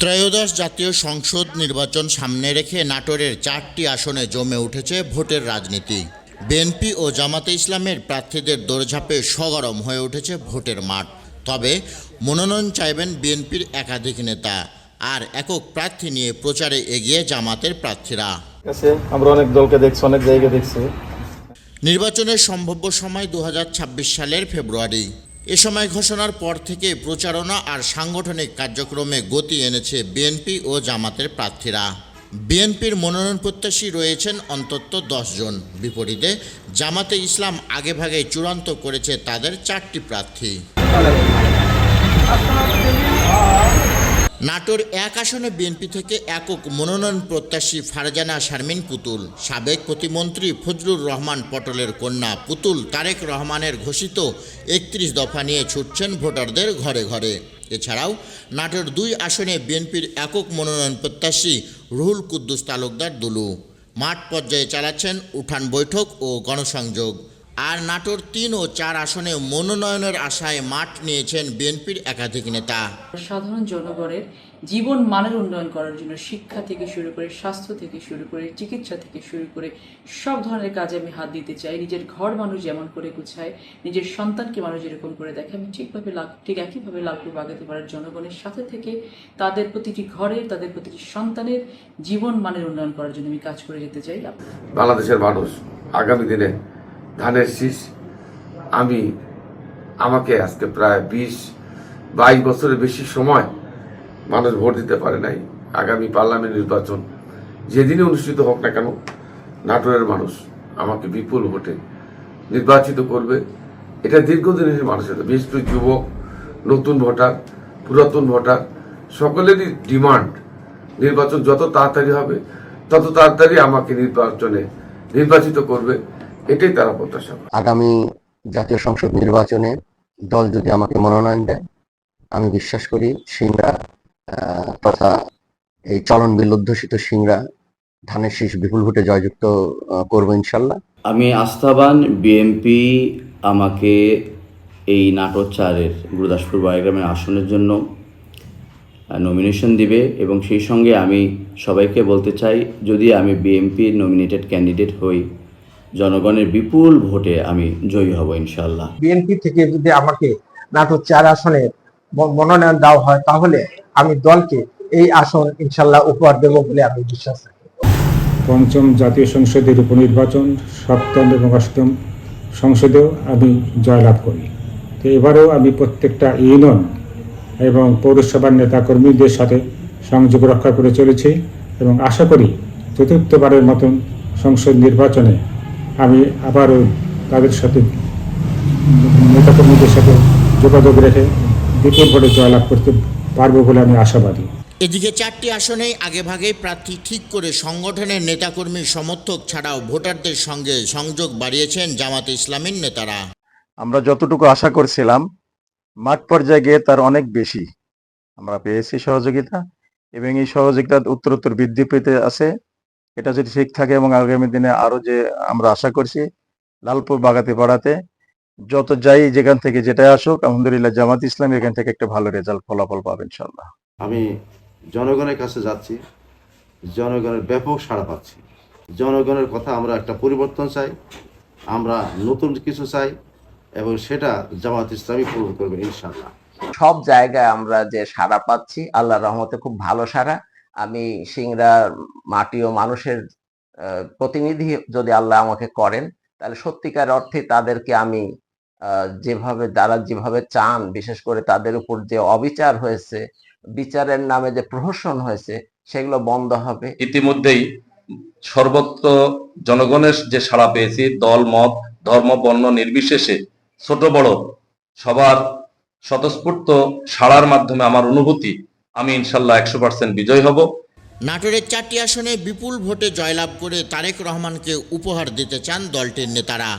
ত্রয়োদশ জাতীয় সংসদ নির্বাচন সামনে রেখে নাটোরের চারটি আসনে জমে উঠেছে ভোটের রাজনীতি। বিএনপি ও জামাতে ইসলামের প্রার্থীদের দৌড়ঝাঁপে সগরম হয়ে উঠেছে ভোটের মাঠ। তবে মনোনয়ন চাইবেন বিএনপির একাধিক নেতা আর একক প্রার্থী নিয়ে প্রচারে এগিয়ে জামাতের প্রার্থীরা। আমরা অনেক দলকে দেখছি অনেক জায়গায় দেখছি। নির্বাচনের সম্ভাব্য সময় দু হাজার ছাব্বিশ সালের ফেব্রুয়ারি। এ সময় ঘোষণার পর থেকে প্রচারণা আর সাংগঠনিক কার্যক্রমে গতি এনেছে বিএনপি ও জামাতের প্রার্থীরা। বিএনপির মনোনয়ন প্রত্যাশী রয়েছেন অন্তত জন। বিপরীতে জামাতে ইসলাম আগেভাগে চূড়ান্ত করেছে তাদের চারটি প্রার্থী। নাটোর এক আসনে বিএনপি থেকে একক মনোনয়ন প্রত্যাশী ফারজানা শারমিন পুতুল, সাবেক প্রতিমন্ত্রী ফজলুর রহমান পটলের কন্যা পুতুল তারেক রহমানের ঘোষিত একত্রিশ দফা নিয়ে ছুটছেন ভোটারদের ঘরে ঘরে। এছাড়াও নাটোর দুই আসনে বিএনপির একক মনোনয়ন প্রত্যাশী রুহুল কুদ্দুস তালুকদার দুলু। মাঠ পর্যায়ে চালাচ্ছেন উঠান বৈঠক ও গণসংযোগ। আর নাটোর তিন ও চার আসনে মনোনয়নের আশায় মাঠ নিয়েছেন বিএনপির একাধিক নেতা। সাধারণ জনগণের জীবন মানের উন্নয়ন করার জন্য শিক্ষা থেকে শুরু করে স্বাস্থ্য থেকে শুরু করে চিকিৎসা থেকে শুরু করে সব ধরনের কাজে আমি হাত দিতে চাই। নিজের ঘর মানুষ যেমন করে গুছায় নিজের সন্তানকে মানুষ যেরকম করে দেখে আমি ঠিকভাবে লাভ ঠিক একইভাবে লাভপুর বাগাতে পারার জনগণের সাথে থেকে তাদের প্রতিটি ঘরের তাদের প্রতিটি সন্তানের জীবন মানের উন্নয়ন করার জন্য আমি কাজ করে যেতে চাই। বাংলাদেশের মানুষ আগামী দিনে ধানের শীষ। আমি, আমাকে আজকে প্রায় বিশ, বাইশ বছরের বেশি সময় মানুষ ভোট দিতে পারে নাই। আগামী পার্লামেন্ট নির্বাচন যেদিনই অনুষ্ঠিত হোক না কেন, নাটোরের মানুষ আমাকে বিপুল ভোটে নির্বাচিত করবে। এটা দীর্ঘদিনের মানুষের বিশেষ করে যুবক, নতুন ভোটার, পুরাতন ভোটার, সকলেরই ডিমান্ড, নির্বাচন যত তাড়াতাড়ি হবে, তত তাড়াতাড়ি আমাকে নির্বাচনে নির্বাচিত করবে। এটাই তারা প্রত্যাশা করে। আগামী জাতীয় সংসদ নির্বাচনে দল যদি আমাকে মনোনয়ন দেয় আমি বিশ্বাস করি সিংড়া আহ, তথা এই চলন বিল অধ্যুষিত সিংড়া ধানের শীষ বিপুল ভোটে জয়যুক্ত করব ইনশাল্লাহ আমি আস্থাবান বিএমপি আমাকে এই নাটক চারের গুরুদাসপুর বাড়িগ্রামের আসনের জন্য নমিনেশন দিবে এবং সেই সঙ্গে আমি সবাইকে বলতে চাই যদি আমি বিএমপির নমিনেটেড ক্যান্ডিডেট হই জনগণের বিপুল ভোটে আমি জয়ী হব ইনশাল্লাহ বিএনপি থেকে যদি আমাকে নাটোর চার আসনে মনোনয়ন দেওয়া হয় তাহলে আমি দলকে এই আসন ইনশাল্লাহ উপহার দেব বলে আমি বিশ্বাস রাখি। পঞ্চম জাতীয় সংসদের উপনির্বাচন সপ্তম এবং অষ্টম সংসদেও আমি জয়লাভ করি। তো এবারেও আমি প্রত্যেকটা ইউনিয়ন এবং পৌরসভার নেতাকর্মীদের সাথে সংযোগ রক্ষা করে চলেছি এবং আশা করি চতুর্থবারের মতন সংসদ নির্বাচনে আমি আবারও তাদের সাথে নেতাকর্মীদের সাথে যোগাযোগ রেখে বিপুল ভোটে জয়লাভ করতে পারব বলে আমি আশাবাদী। এদিকে চারটি আসনেই আগেভাগেই প্রার্থী ঠিক করে সংগঠনের নেতাকর্মী সমর্থক ছাড়াও ভোটারদের সঙ্গে সংযোগ বাড়িয়েছেন জামাতে ইসলামীর নেতারা। আমরা যতটুকু আশা করছিলাম মাঠ পর্যায়ে গিয়ে তার অনেক বেশি আমরা পেয়েছি সহযোগিতা এবং এই সহযোগিতা উত্তরোত্তর বৃদ্ধি পেতে আছে। এটা যদি ঠিক থাকে এবং আগামী দিনে আরও যে আমরা আশা করছি লালপুর বাগাতে পাড়াতে যত যাই যেখান থেকে যেটা আসুক আলহামদুলিল্লাহ জামাত ইসলাম এখান থেকে একটা ভালো রেজাল্ট ফলাফল পাবে ইনশাল্লাহ আমি জনগণের কাছে যাচ্ছি জনগণের ব্যাপক সাড়া পাচ্ছি। জনগণের কথা আমরা একটা পরিবর্তন চাই আমরা নতুন কিছু চাই এবং সেটা জামাত ইসলামী পূরণ করবে ইনশাল্লাহ সব জায়গায় আমরা যে সাড়া পাচ্ছি আল্লাহ রহমতে খুব ভালো সাড়া। আমি সিংড়ার মাটি ও মানুষের প্রতিনিধি যদি আল্লাহ আমাকে করেন, তাহলে সত্যিকার অর্থে তাদেরকে আমি যেভাবে যারা যেভাবে চান, বিশেষ করে তাদের উপর যে অবিচার হয়েছে, বিচারের নামে যে প্রহসন হয়েছে, সেগুলো বন্ধ হবে। ইতিমধ্যেই সর্বত্র জনগণের যে সাড়া পেয়েছি, দল, মত, ধর্ম, বর্ণ নির্বিশেষে ছোট বড় সবার স্বতঃস্ফূর্ত সাড়ার মাধ্যমে আমার অনুভূতি আমি ইনশাল্লাহ একশো পার্সেন্ট বিজয় হব। নাটোরের চারটি আসনে বিপুল ভোটে জয়লাভ করে তারেক রহমানকে উপহার দিতে চান দলটির নেতারা।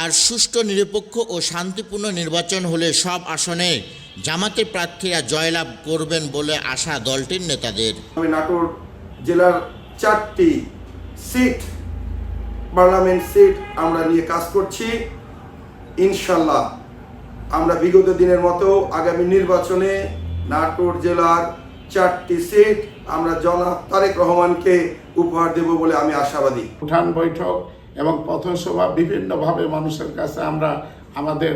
আর সুষ্ঠু নিরপেক্ষ ও শান্তিপূর্ণ নির্বাচন হলে সব আসনে জামাতের প্রার্থীরা জয়লাভ করবেন বলে আশা দলটির নেতাদের। আমি নাটোর জেলার চারটি সিট পার্লামেন্ট সিট আমরা নিয়ে কাজ করছি। ইনশাল্লাহ আমরা বিগত দিনের মতো আগামী নির্বাচনে নাটোর জেলার চারটি সিট আমরা জনাব তারেক রহমানকে উপহার দেব বলে আমি আশাবাদী। উঠান বৈঠক এবং পথসভা বিভিন্নভাবে মানুষের কাছে আমরা আমাদের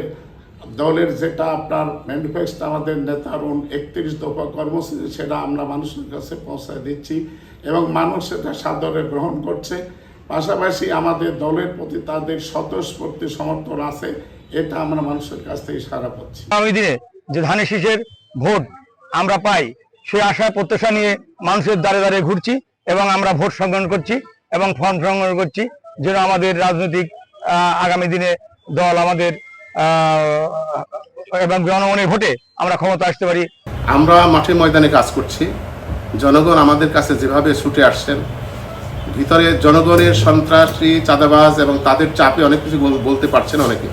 দলের যেটা আপনার ম্যানিফেস্টো আমাদের নেতার একত্রিশ দফা কর্মসূচি সেটা আমরা মানুষের কাছে পৌঁছায় দিচ্ছি এবং মানুষ সেটা সাদরে গ্রহণ করছে। পাশাপাশি আমাদের দলের প্রতি তাদের স্বতঃস্ফূর্তি সমর্থন আছে এটা আমরা মানুষের কাছ থেকে সারা পাচ্ছি। আগামী দিনে যে ধানের শীষের ভোট আমরা পাই। সেই আশা, প্রত্যাশা নিয়ে মানুষের দ্বারে দ্বারে ঘুরছি এবং আমরা ভোট সংগ্রহণ করছি এবং ফর্ম সংগ্রহ করছি যেন আমাদের রাজনৈতিক আগামী দিনে দল আমাদের এবং জনগণের ভোটে আমরা ক্ষমতা আসতে পারি। আমরা মাঠে ময়দানে কাজ করছি। জনগণ আমাদের কাছে যেভাবে ছুটে আসছেন, ভিতরে জনগণের সন্ত্রাসী, চাঁদাবাজ এবং তাদের চাপে অনেক কিছু বলতে পারছেন অনেকে।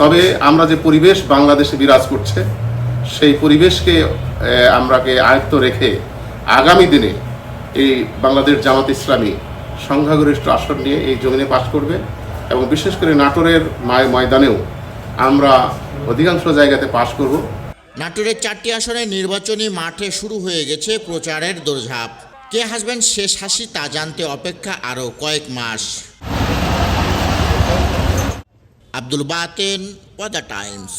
তবে আমরা যে পরিবেশ বাংলাদেশে বিরাজ করছে সেই পরিবেশকে আমরাকে আয়ত্ত রেখে আগামী দিনে এই বাংলাদেশ জামাত ইসলামী সংখ্যাগরিষ্ঠ আসন নিয়ে এই জমিনে পাশ করবে এবং বিশেষ করে নাটোরের মায়, ময়দানেও আমরা অধিকাংশ জায়গাতে পাশ করব। নাটোরের চারটি আসনে নির্বাচনী মাঠে শুরু হয়ে গেছে প্রচারের দৌড়ঝাঁপ কে হাসবেন শেষ হাসি তা জানতে অপেক্ষা আরও কয়েক মাস। আব্দুল বাতেন পদা টাইমস।